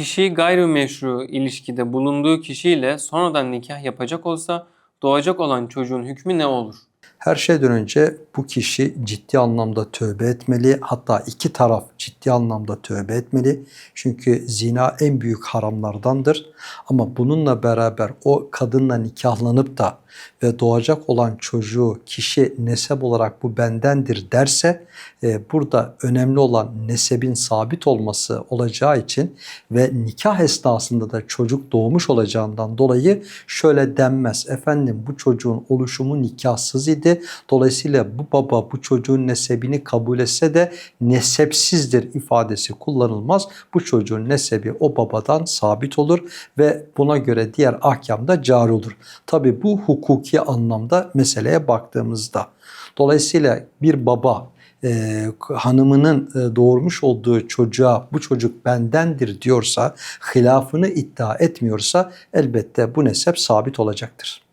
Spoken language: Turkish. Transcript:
Kişi gayrimeşru ilişkide bulunduğu kişiyle sonradan nikah yapacak olsa doğacak olan çocuğun hükmü ne olur? Her şeyden önce bu kişi ciddi anlamda tövbe etmeli. Hatta iki taraf ciddi anlamda tövbe etmeli. Çünkü zina en büyük haramlardandır. Ama bununla beraber o kadınla nikahlanıp da ve doğacak olan çocuğu kişi nesep olarak bu bendendir derse e, burada önemli olan nesebin sabit olması olacağı için ve nikah esnasında da çocuk doğmuş olacağından dolayı şöyle denmez. Efendim bu çocuğun oluşumu nikahsız idi. Dolayısıyla bu baba bu çocuğun nesebini kabul etse de nesepsizdir ifadesi kullanılmaz. Bu çocuğun nesebi o babadan sabit olur ve buna göre diğer ahkam da cari olur. Tabi bu hukuki anlamda meseleye baktığımızda. Dolayısıyla bir baba e, hanımının e, doğurmuş olduğu çocuğa bu çocuk bendendir diyorsa, hilafını iddia etmiyorsa elbette bu nesep sabit olacaktır.